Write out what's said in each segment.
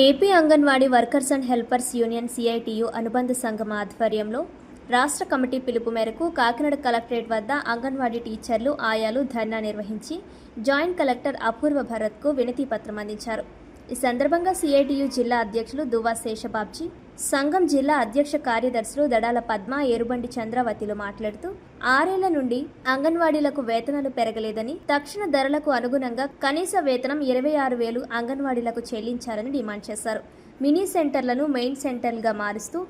AP anganwadi workers and helpers union CITU అనుబంధ సంఘం ఆధ్వర్యంలో రాష్ట్ర కమిటీ పిలుపు మేరకు కాకినాడ కలెక్టరేట్ వద్ద అంగన్వాడీ టీచర్లు ఆయాలు ధర్నా నిర్వహించి జాయింట్ కలెక్టర్ అపూర్వ భరత్కు వినతి పత్రం అందించారు. ఈ సందర్భంగా సిఐటియు జిల్లా అధ్యక్షులు దువ్వా శేషబాబ్జీ సంఘం జిల్లా అధ్యక్ష కార్యదర్శులు దడాల పద్మ ఏరుబండి చంద్రావతిలు మాట్లాడుతూ ఆరేళ్ళ నుండి అంగన్వాడీలకు వేతనాలు పెరగలేదని తక్షణ ధరలకు అనుగుణంగా కనీస వేతనం ఇరవై ఆరు వేలు అంగన్వాడీలకు చెల్లించాలని డిమాండ్ చేశారు. మినీ సెంటర్లను మెయిన్ సెంటర్లుగా మారుస్తూ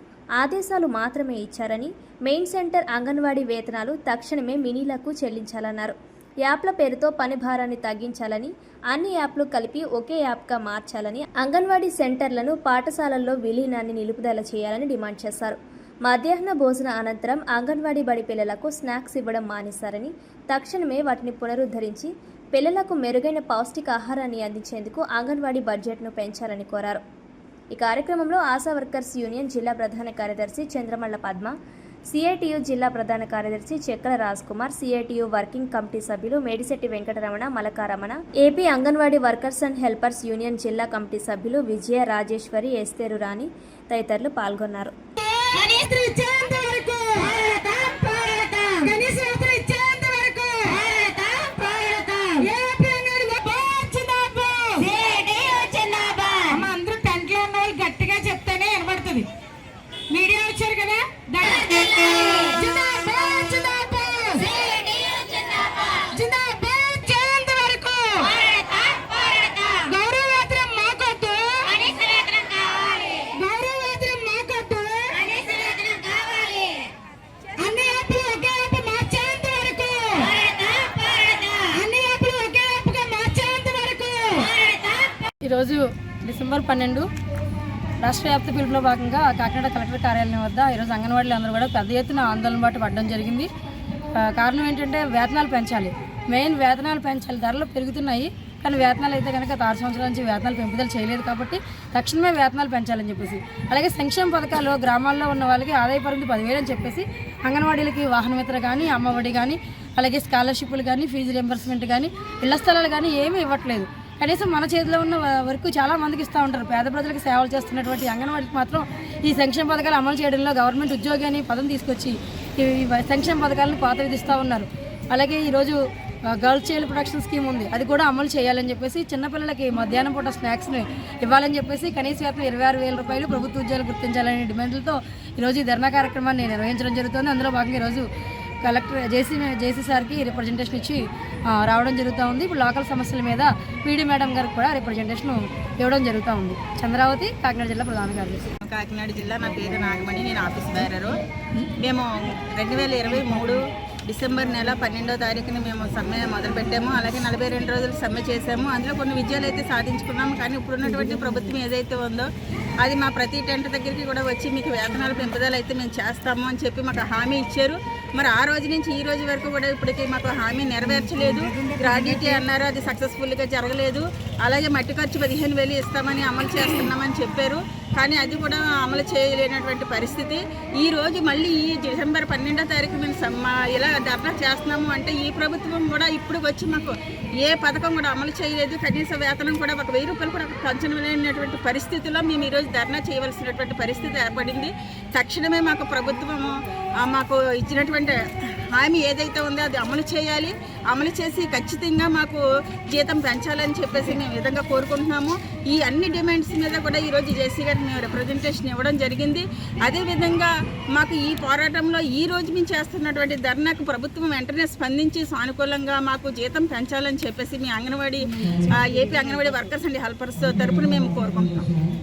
ఆదేశాలు మాత్రమే ఇచ్చారని మెయిన్ సెంటర్ అంగన్వాడీ వేతనాలు తక్షణమే మినీలకు చెల్లించాలన్నారు. యాప్ల పేరుతో పని భారాన్ని తగ్గించాలని అన్ని యాప్లు కలిపి ఒకే యాప్గా మార్చాలని అంగన్వాడీ సెంటర్లను పాఠశాలల్లో విలీనాన్ని నిలుపుదల చేయాలని డిమాండ్ చేశారు. మధ్యాహ్న భోజన అనంతరం అంగన్వాడీ బడి పిల్లలకు స్నాక్స్ ఇవ్వడం మానేశారని తక్షణమే వాటిని పునరుద్ధరించి పిల్లలకు మెరుగైన పౌష్టికాహారాన్ని అందించేందుకు అంగన్వాడీ బడ్జెట్ను పెంచాలని కోరారు. ఈ కార్యక్రమంలో ఆశా వర్కర్స్ యూనియన్ జిల్లా ప్రధాన కార్యదర్శి చంద్రమల్ల పద్మ సిఐటియు జిల్లా ప్రధాన కార్యదర్శి Chekkala Raj Kumar CITU working committee సభ్యులు Medisetti Venkataramana Malakaramana AP anganwadi workers and helpers union జిల్లా కమిటీ సభ్యులు విజయ రాజేశ్వరి ఎస్తేరు రాణి తదితరులు పాల్గొన్నారు. ఈరోజు డిసెంబర్ పన్నెండు రాష్ట్ర వ్యాప్త పిలుపులో భాగంగా కాకినాడ కలెక్టర్ కార్యాలయం వద్ద ఈరోజు అంగన్వాడీలు అందరూ కూడా పెద్ద ఎత్తున ఆందోళన బాటు పడడం జరిగింది. కారణం ఏంటంటే వేతనాలు పెంచాలి. మెయిన్ వేతనాలు పెంచాలి. ధరలు పెరుగుతున్నాయి. కానీ వేతనాలు అయితే కనుక ఆరు సంవత్సరాల నుంచి వేతనాలు పెంపుదల చేయలేదు కాబట్టి తక్షణమే వేతనాలు పెంచాలని చెప్పేసి అలాగే సంక్షేమ పథకాలు గ్రామాల్లో ఉన్న వాళ్ళకి ఆదాయ పరిమితి పదివేలు అని చెప్పేసి అంగన్వాడీలకి వాహన మిత్ర కానీ అమ్మఒడి కానీ అలాగే స్కాలర్షిప్లు కానీ ఫీజు రింబర్స్మెంట్ కానీ ఇళ్ళ స్థలాలు కానీ ఏమీ ఇవ్వట్లేదు. కనీసం మన చేతిలో ఉన్న వరకు చాలా మందికి ఇస్తూ ఉంటారు. పేద ప్రజలకు సేవలు చేస్తున్నటువంటి అంగన్వాడికి మాత్రం ఈ సంక్షేమ పథకాలు అమలు చేయడంలో గవర్నమెంట్ ఉద్యోగి అని పదం తీసుకొచ్చి ఈ సంక్షేమ పథకాలను పాత విధిస్తూ ఉన్నారు. అలాగే ఈరోజు గర్ల్స్ చైల్డ్ ప్రొటెక్షన్ స్కీమ్ ఉంది. అది కూడా అమలు చేయాలని చెప్పేసి చిన్నపిల్లలకి మధ్యాహ్నం పూట స్నాక్స్ని ఇవ్వాలని చెప్పేసి కనీస వేతనం ఇరవై ఆరు వేల రూపాయలు ప్రభుత్వ ఉద్యోగాలు గుర్తించాలనే డిమాండ్లతో ఈరోజు ఈ ధర్నా కార్యక్రమాన్ని నిర్వహించడం జరుగుతుంది. అందులో భాగంగా ఈరోజు కలెక్టర్ జేసీ జేసీ సార్కి రిప్రజెంటేషన్ ఇచ్చి రావడం జరుగుతూ ఉంది. ఇప్పుడు లోకల్ సమస్యల మీద పీడీ మేడం గారికి కూడా రిప్రజెంటేషన్ ఇవ్వడం జరుగుతూ ఉంది. చంద్రావతి కాకినాడ జిల్లా ప్రధాన కార్యదర్శి. కాకినాడ జిల్లా నా పేరు నాగమణి నేను ఆఫీస్ బేరరు. మేము రెండు వేల ఇరవై మూడు డిసెంబర్ నెల పన్నెండో తారీఖున మేము సమ్మె మొదలుపెట్టాము. అలాగే నలభై రెండు రోజులు సమ్మె చేసాము అందులో కొన్ని విజయాలు అయితే సాధించుకున్నాము. కానీ ఇప్పుడున్నటువంటి ప్రభుత్వం ఏదైతే ఉందో అది మా ప్రతి టెంట్ దగ్గరికి కూడా వచ్చి మీకు వేతనాల పెంపుదల అయితే మేము చేస్తాము అని చెప్పి మాకు హామీ ఇచ్చారు. మరి ఆ రోజు నుంచి ఈ రోజు వరకు కూడా ఇప్పటికీ మాకు హామీ నెరవేర్చలేదు. గ్రాడ్యుటీ అన్నారు అది సక్సెస్ఫుల్గా జరగలేదు. అలాగే మట్టి ఖర్చు పదిహేను వేలు ఇస్తామని అమలు చేస్తున్నామని చెప్పారు. కానీ అది కూడా అమలు చేయలేనటువంటి పరిస్థితి. ఈ రోజు మళ్ళీ ఈ డిసెంబర్ పన్నెండో తారీఖు మేము సమ్మ ఇలా ధర్నా చేస్తున్నాము అంటే ఈ ప్రభుత్వం కూడా ఇప్పుడు వచ్చి మాకు ఏ పథకం కూడా అమలు చేయలేదు. కనీస వేతనం కూడా ఒక వెయ్యి రూపాయలు కూడా పంచలేనటువంటి పరిస్థితిలో మేము ఈరోజు ధర్నా చేయవలసినటువంటి పరిస్థితి ఏర్పడింది. తక్షణమే మాకు ప్రభుత్వము మాకు ఇచ్చినటువంటి హామీ ఏదైతే ఉందో అది అమలు చేయాలి. అమలు చేసి ఖచ్చితంగా మాకు జీతం పెంచాలని చెప్పేసి మేము విధంగా కోరుకుంటున్నాము. ఈ అన్ని డిమాండ్స్ మీద కూడా ఈరోజు జేసీ గారికి మేము రిప్రజెంటేషన్ ఇవ్వడం జరిగింది. అదేవిధంగా మాకు ఈ పోరాటంలో ఈ రోజు మేము చేస్తున్నటువంటి ధర్నాకు ప్రభుత్వం వెంటనే స్పందించి సానుకూలంగా మాకు జీతం పెంచాలని చెప్పేసి మీ anganwadi AP anganwadi workers and helpers తరపున మేము కోరుకుంటున్నాం.